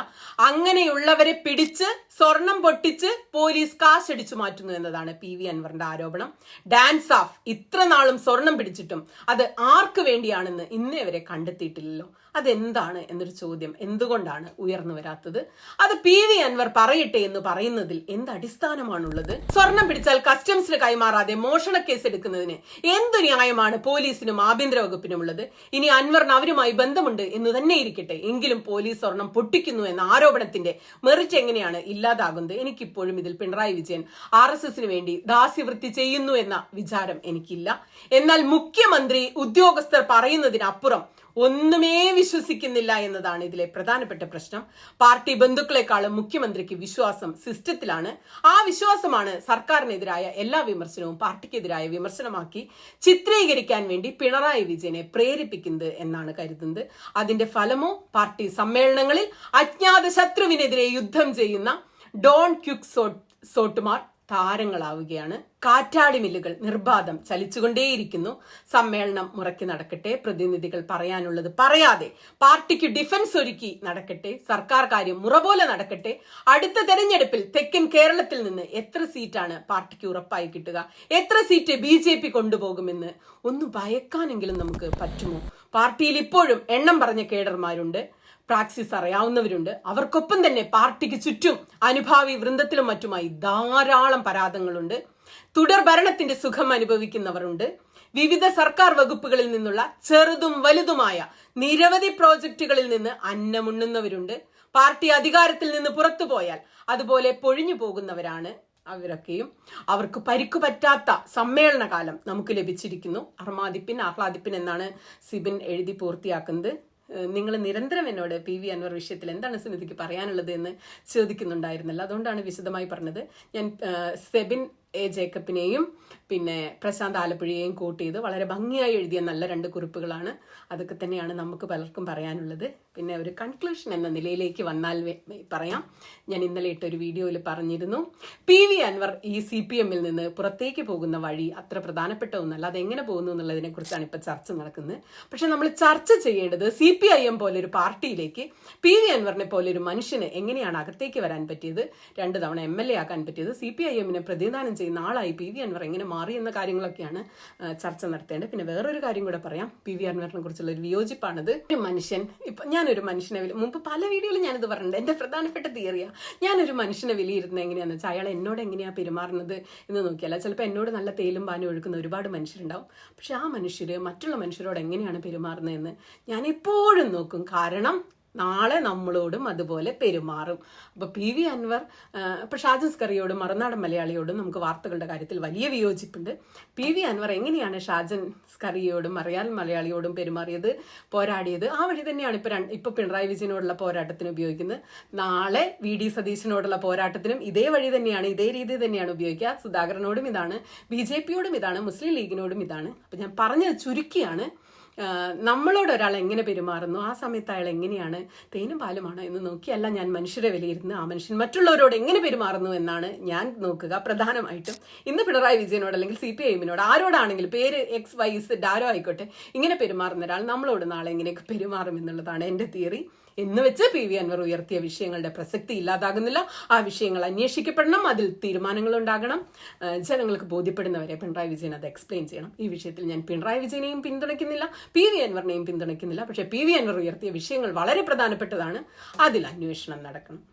അങ്ങനെയുള്ളവരെ പിടിച്ച് സ്വർണം പൊട്ടിച്ച് പോലീസ് കാശടിച്ചു മാറ്റുന്നു എന്നതാണ് പി വി അൻവറിന്റെ ആരോപണം. ഡാൻസ് ഓഫ് ഇത്ര നാളും സ്വർണം പിടിച്ചിട്ടും അത് ആർക്ക് വേണ്ടിയാണെന്ന് ഇന്നേ വരെ കണ്ടെത്തിയിട്ടില്ലല്ലോ. അതെന്താണ് എന്നൊരു ചോദ്യം എന്തുകൊണ്ടാണ് ഉയർന്നു വരാത്തത്? അത് പി വി അൻവർ പറയട്ടെ എന്ന് പറയുന്നതിൽ എന്ത് അടിസ്ഥാനമാണുള്ളത് സ്വർണം പിടിച്ചാൽ കസ്റ്റംസിന് കൈമാറാതെ മോഷണ കേസ് എടുക്കുന്നതിന് എന്തു ന്യായമാണ് പോലീസിനും ആഭ്യന്തര വകുപ്പിനും ഉള്ളത് ഇനി അൻവറിന് അവരുമായി ബന്ധമുണ്ട് എന്ന് തന്നെ ഇരിക്കട്ടെ. എങ്കിലും പോലീസ് സ്വർണം പൊട്ടിക്കുന്നു എന്ന ആരോപണത്തിന്റെ മെറിറ്റ് എങ്ങനെയാണ് ഇല്ലാതാകുന്നത്? എനിക്കിപ്പോഴും ഇതിൽ പിണറായി വിജയൻ ആർ എസ് എസിന് വേണ്ടി ദാസ്യവൃത്തി ചെയ്യുന്നു എന്ന വിചാരം എനിക്കില്ല. എന്നാൽ മുഖ്യമന്ത്രി ഉദ്യോഗസ്ഥർ പറയുന്നതിനപ്പുറം ഒന്നുമേ വിശ്വസിക്കുന്നില്ല എന്നതാണ് ഇതിലെ പ്രധാനപ്പെട്ട പ്രശ്നം. പാർട്ടി ബന്ധുക്കളെക്കാളും മുഖ്യമന്ത്രിക്ക് വിശ്വാസം സിസ്റ്റത്തിലാണ്. ആ വിശ്വാസമാണ് സർക്കാരിനെതിരായ എല്ലാ വിമർശനവും പാർട്ടിക്കെതിരായ വിമർശനമാക്കി ചിത്രീകരിക്കാൻ വേണ്ടി പിണറായി വിജയനെ പ്രേരിപ്പിക്കുന്നത് എന്നാണ് കരുതുന്നത്. അതിന്റെ ഫലമോ പാർട്ടി സമ്മേളനങ്ങളിൽ അജ്ഞാത ശത്രുവിനെതിരെ യുദ്ധം ചെയ്യുന്ന ഡോൺ ക്യുക് സോട്ടുമാർ താരങ്ങളാവുകയാണ്. കാറ്റാടി മില്ലുകൾ നിർബാധം ചലിച്ചുകൊണ്ടേയിരിക്കുന്നു. സമ്മേളനം മുറയ്ക്ക് നടക്കട്ടെ. പ്രതിനിധികൾ പറയാനുള്ളത് പറയാതെ പാർട്ടിക്ക് ഡിഫൻസ് ഒരുക്കി നടക്കട്ടെ. സർക്കാർ കാര്യം മുറ പോലെ നടക്കട്ടെ. അടുത്ത തെരഞ്ഞെടുപ്പിൽ തെക്കൻ കേരളത്തിൽ നിന്ന് എത്ര സീറ്റാണ് പാർട്ടിക്ക് ഉറപ്പായി കിട്ടുക? എത്ര സീറ്റ് ബി ജെ പി കൊണ്ടുപോകുമെന്ന് ഒന്ന് ഭയക്കാനെങ്കിലും നമുക്ക് പറ്റുമോ? പാർട്ടിയിൽ ഇപ്പോഴും എണ്ണം പറഞ്ഞ കേഡർമാരുണ്ട്. പ്രാക്സിസ് അറിയാവുന്നവരുണ്ട്. അവർക്കൊപ്പം തന്നെ പാർട്ടിക്ക് ചുറ്റും അനുഭാവി വൃന്ദത്തിലും മറ്റുമായി ധാരാളം പരാതങ്ങളുണ്ട്. തുടർ ഭരണത്തിന്റെ സുഖം അനുഭവിക്കുന്നവരുണ്ട്. വിവിധ സർക്കാർ വകുപ്പുകളിൽ നിന്നുള്ള ചെറുതും വലുതുമായ നിരവധി പ്രോജക്റ്റുകളിൽ നിന്ന് അന്നമുണ്ണുന്നവരുണ്ട്. പാർട്ടി അധികാരത്തിൽ നിന്ന് പുറത്തു പോയാൽ അതുപോലെ പൊഴിഞ്ഞു പോകുന്നവരാണ് അവരൊക്കെയും. അവർക്ക് പരിക്കു പറ്റാത്ത സമ്മേളനകാലം നമുക്ക് ലഭിച്ചിരിക്കുന്നു. അർമാദിപ്പിൻ ആഹ്ലാദിപ്പിൻ എന്നാണ് സിബിൻ എഴുതി പൂർത്തിയാക്കുന്നത്. നിങ്ങൾ നിരന്തരം എന്നോട് പി വി അൻവർ വിഷയത്തിൽ എന്താണ് സുനിധിക്ക് പറയാനുള്ളത് എന്ന് ചോദിക്കുന്നുണ്ടായിരുന്നല്ലോ. അതുകൊണ്ടാണ് വിശദമായി പറഞ്ഞത്. ഞാൻ സെബിൻ എ ജേക്കബിനെയും പിന്നെ പ്രശാന്ത് ആലപ്പുഴയെയും കൂട്ടിയത് വളരെ ഭംഗിയായി എഴുതിയ നല്ല രണ്ട് കുറിപ്പുകളാണ്. അതൊക്കെ തന്നെയാണ് നമുക്ക് പലർക്കും പറയാനുള്ളത്. പിന്നെ ഒരു കൺക്ലൂഷൻ എന്ന നിലയിലേക്ക് വന്നാൽ പറയാം. ഞാൻ ഇന്നലെ ഇട്ട ഒരു വീഡിയോയിൽ പറഞ്ഞിരുന്നു പി വി അൻവർ ഈ സി പി എമ്മിൽ നിന്ന് പുറത്തേക്ക് പോകുന്ന വഴി അത്ര പ്രധാനപ്പെട്ട ഒന്നല്ല അത് എങ്ങനെ പോകുന്നു എന്നുള്ളതിനെ കുറിച്ചാണ് ഇപ്പൊ ചർച്ച നടക്കുന്നത്. പക്ഷെ നമ്മൾ ചർച്ച ചെയ്യേണ്ടത് സി പി ഐ എം പോലെ ഒരു പാർട്ടിയിലേക്ക് പി വി അൻവറിനെ പോലെ ഒരു മനുഷ്യന് എങ്ങനെയാണ് അകത്തേക്ക് വരാൻ പറ്റിയത് രണ്ട് തവണ എം എൽ എ ആക്കാൻ പറ്റിയത് സി പി ഐ എമ്മിനെ പ്രതിദാനം ചെയ്യുന്ന ആളായി പി വി അൻവർ എങ്ങനെ മാറി എന്ന കാര്യങ്ങളൊക്കെയാണ് ചർച്ച നടത്തേണ്ടത്. പിന്നെ വേറൊരു കാര്യം കൂടെ പറയാം. പി വി അൻവറിനെ കുറിച്ചുള്ള ഒരു വിയോജിപ്പാണത്. ഒരു മനുഷ്യൻ ഇപ്പൊ ഞാനൊരു മനുഷ്യനെ വില മുമ്പ് പല വീഡിയോയിലും ഞാനിത് പറഞ്ഞിട്ടുണ്ട്. എന്റെ പ്രധാനപ്പെട്ട തീയറിയാ. ഞാനൊരു മനുഷ്യനെ വിലയിരുത്തുന്നത് എങ്ങനെയാണെന്ന് വെച്ചാൽ അയാൾ എന്നോട് എങ്ങനെയാ പെരുമാറുന്നത് എന്ന് നോക്കിയാൽ ചിലപ്പോൾ എന്നോട് നല്ല തേലും പാനും ഒഴുക്കുന്ന ഒരുപാട് മനുഷ്യരുണ്ടാവും. പക്ഷെ ആ മനുഷ്യര് മറ്റുള്ള മനുഷ്യരോട് എങ്ങനെയാണ് പെരുമാറുന്നതെന്ന് ഞാൻ എപ്പോഴും നോക്കും. കാരണം നാളെ നമ്മളോടും അതുപോലെ പെരുമാറും. അപ്പൊ പി വി അൻവർ ഇപ്പൊ ഷാജസ് കറിയോടും മറുനാടൻ മലയാളിയോടും നമുക്ക് വാർത്തകളുടെ കാര്യത്തിൽ വലിയ വിയോജിപ്പുണ്ട്. പി വി അൻവർ എങ്ങനെയാണ് ഷാജൻ സ്കറിയോടും മറിയാൽ മലയാളിയോടും പെരുമാറിയത് പോരാടിയത്? ആ വഴി തന്നെയാണ് ഇപ്പൊ ഇപ്പൊ പിണറായി വിജയനോടുള്ള പോരാട്ടത്തിന് ഉപയോഗിക്കുന്നത്. നാളെ വി ഡി സതീശനോടുള്ള പോരാട്ടത്തിനും ഇതേ വഴി തന്നെയാണ് ഇതേ രീതി തന്നെയാണ് ഉപയോഗിക്കുക. സുധാകരനോടും ഇതാണ് ബി ജെ പിയോടും ഇതാണ് മുസ്ലിം ലീഗിനോടും ഇതാണ്. അപ്പൊ ഞാൻ പറഞ്ഞത് ചുരുക്കിയാണ്. നമ്മളോട് ഒരാൾ എങ്ങനെ പെരുമാറുന്നു? ആ സമയത്ത് അയാൾ എങ്ങനെയാണ്? തേനും പാലുമാണോ എന്ന് നോക്കിയല്ല ഞാൻ മനുഷ്യരെ വിലയിരുന്നു ആ മനുഷ്യൻ മറ്റുള്ളവരോട് എങ്ങനെ പെരുമാറുന്നു എന്നാണ് ഞാൻ നോക്കുക പ്രധാനമായിട്ടും. ഇന്ന് പിണറായി വിജയനോട് അല്ലെങ്കിൽ സി പി ഐ എമ്മിനോട് ആരോടാണെങ്കിലും പേര് എക്സ് വൈ സെഡ് ആരോ ആയിക്കോട്ടെ. ഇങ്ങനെ പെരുമാറുന്ന ഒരാൾ നമ്മളോട് നാളെ എങ്ങനെയൊക്കെ പെരുമാറും എന്നുള്ളതാണ് എന്റെ തിയറി. എന്ന് വെച്ച് പി വി അൻവർ ഉയർത്തിയ വിഷയങ്ങളുടെ പ്രസക്തി ഇല്ലാതാകുന്നില്ല. ആ വിഷയങ്ങൾ അന്വേഷിക്കപ്പെടണം. അതിൽ തീരുമാനങ്ങൾ ഉണ്ടാകണം ജനങ്ങൾക്ക് ബോധ്യപ്പെടുന്നവരെ പിണറായി വിജയൻ അത് എക്സ്പ്ലെയിൻ ചെയ്യണം. ഈ വിഷയത്തിൽ ഞാൻ പിണറായി വിജയനെയും പിന്തുണയ്ക്കുന്നില്ല. പി വി അൻവറിനെയും പിന്തുണയ്ക്കുന്നില്ല. പക്ഷേ പി വി അൻവർ ഉയർത്തിയ വിഷയങ്ങൾ വളരെ പ്രധാനപ്പെട്ടതാണ്. അതിൽ അന്വേഷണം നടക്കണം.